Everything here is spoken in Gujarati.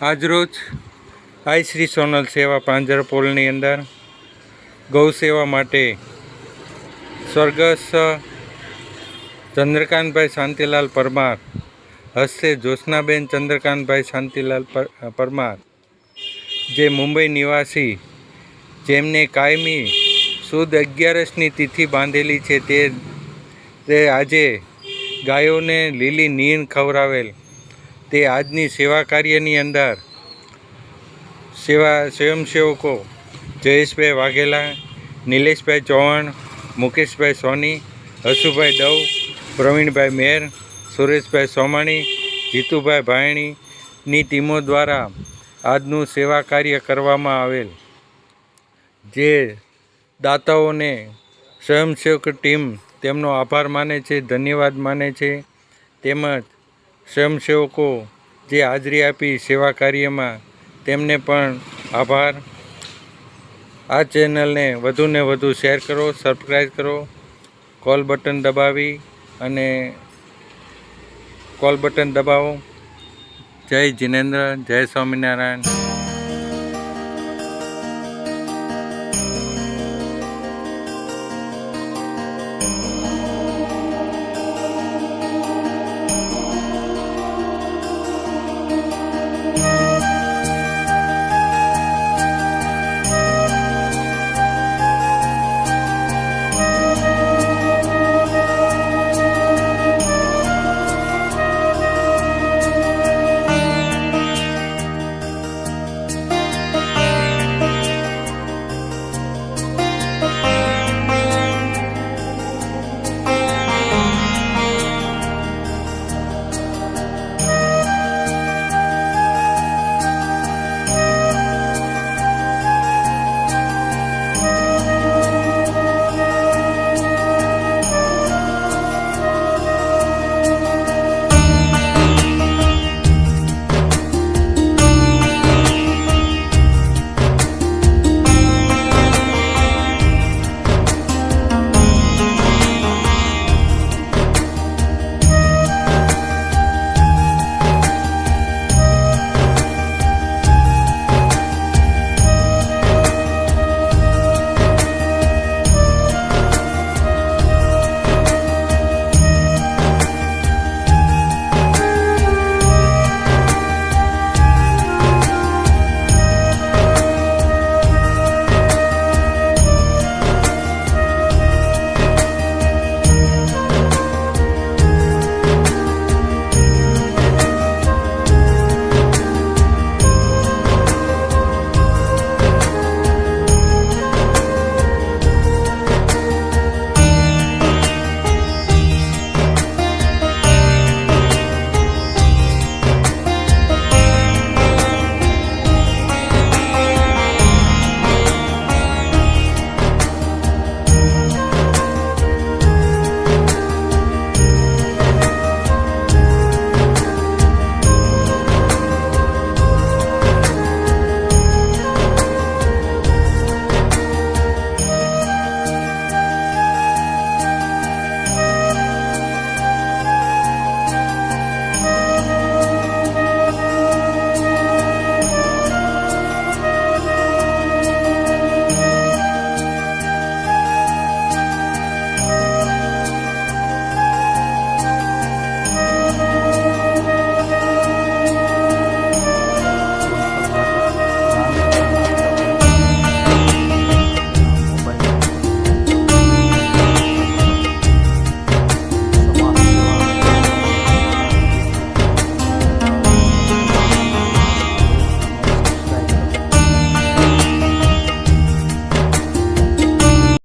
આજરોજ આઈ શ્રી સોનલ સેવા પાંજરપોલની અંદર ગૌ સેવા માટે સ્વર્ગસ્થ ચંદ્રકાંતભાઈ શાંતિલાલ પરમાર હસ્તે જ્યોત્સનાબેન ચંદ્રકાંતભાઈ શાંતિલાલ પરમાર, જે મુંબઈ નિવાસી, જેમને કાયમી સુદ અગિયારસની તિથિ બાંધેલી છે તે આજે ગાયોને લીલી નીણ ખવડાવેલ તે આજની સેવા કાર્યની અંદર સેવા સ્વયંસેવકો જયેશભાઈ વાઘેલા, નિલેશભાઈ ચૌહાણ, મુકેશભાઈ સોની હસુભાઈ દવ, પ્રવીણભાઈ મેર, સુરેશભાઈ સોમાણી, જીતુભાઈ ભાયણીની ટીમો દ્વારા આજનું સેવા કાર્ય કરવામાં આવેલ. જે દાતાઓને સ્વયંસેવક ટીમ તેમનો આભાર માને છે, ધન્યવાદ માને છે. તેમજ સ્વયંસેવકો જે હાજરી આપી સેવા કાર્યમાં, તેમને પણ આભાર. આ ચેનલને વધુને વધુ શેર કરો સબસ્ક્રાઈબ કરો, કોલ બટન દબાવી અને કોલ બટન દબાવો. જય જિનેન્દ્ર, જય સ્વામિનારાયણ.